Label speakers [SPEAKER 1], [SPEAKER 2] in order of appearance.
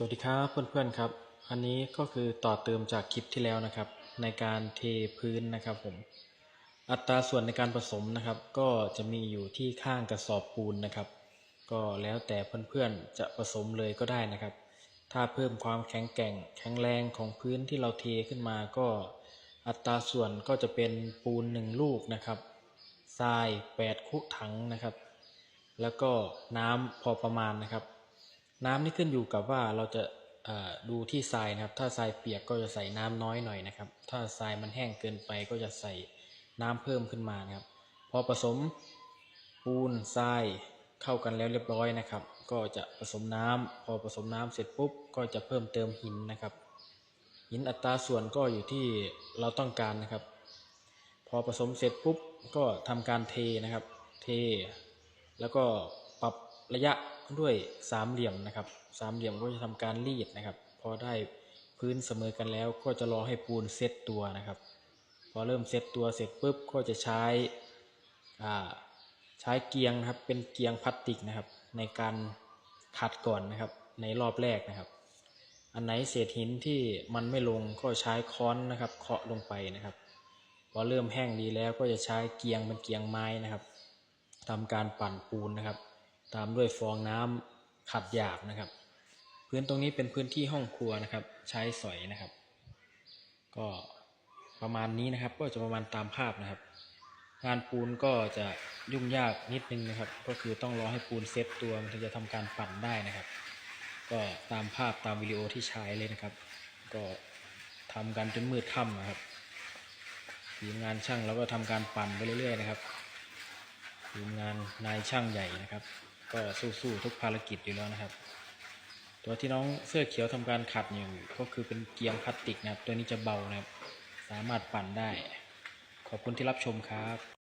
[SPEAKER 1] สวัสดีครับเพื่อนๆครับ อันนี้ก็คือต่อเติมจากคลิปที่แล้วนะครับ ในการเทพื้นนะครับผม อัตราส่วนในการผสมนะครับ ก็จะมีอยู่ที่ข้างกระสอบปูนนะครับ ก็แล้วแต่เพื่อนๆจะผสมเลยก็ได้นะครับ ถ้าเพิ่มความแข็งแกร่ง แข็งแรงของพื้นที่เราเทขึ้นมาก็อัตราส่วนก็จะเป็นปูนหนึ่งลูกนะครับทรายแปดคุถังนะครับ แล้วก็น้ำพอประมาณนะครับ น้ำนี่ขึ้นอยู่กับว่าเราจะดูที่ทรายนะครับ ถ้าทรายเปียกก็จะใส่น้ำน้อยหน่อยนะครับ ถ้าทรายมันแห้งเกินไปก็จะใส่น้ำเพิ่มขึ้นมานะครับ พอผสมปูนทรายเข้ากันแล้วเรียบร้อยนะครับ ก็จะผสมน้ำพอผสมน้ำเสร็จปุ๊บก็จะเพิ่มเติมหินนะครับ หินอัตราส่วนก็อยู่ที่เราต้องการนะครับ พอผสมเสร็จปุ๊บก็ทำการเทนะครับ เท แล้วก็ปรับระยะ ด้วยสามเหลี่ยมนะครับสามเหลี่ยมก็จะทำการรีดนะครับ พอได้พื้นเสมอกันแล้ว ก็จะรอให้ปูนเซตตัวนะครับ พอเริ่มเซตตัวเสร็จปุ๊บก็จะใช้ใช้เกียงนะครับเป็นเกียงพลาสติกนะครับ ในการขัดก่อนนะครับ ในรอบแรกนะครับ อันไหนเศษหินที่มันไม่ลงก็ใช้ค้อนนะครับ เคาะลงไปนะครับ พอเริ่มแห้งดีแล้วก็จะใช้เกียงเป็นเกียงไม้นะครับทำการปั่นปูนนะครับ ตามด้วยฟองน้ำขัดหยาบนะครับ พื้นตรงนี้เป็นพื้นที่ห้องครัวนะครับ ใช้สอยนะครับ ก็ประมาณนี้นะครับ ก็จะประมาณตามภาพนะครับ งานปูนก็จะยุ่งยากนิดนึงนะครับ ก็คือต้องรอให้ปูนเซตตัวมันถึงจะทำการปั่นได้นะครับ ก็ตามภาพตามวิดีโอที่ใช้เลยนะครับ ก็ทำกันจนมืดค่ำนะครับทีมงานช่างเราก็ทำการปั่นไปเรื่อยๆนะครับทีมงานนายช่างใหญ่นะครับ ก็สู้ๆทุกภารกิจอยู่แล้วนะครับ ตัวที่น้องเสื้อเขียวทำการขัดอยู่ก็คือเป็นเกียงพลาสติกนะครับ ตัวนี้จะเบานะครับ สามารถปั่นได้ ขอบคุณที่รับชมครับ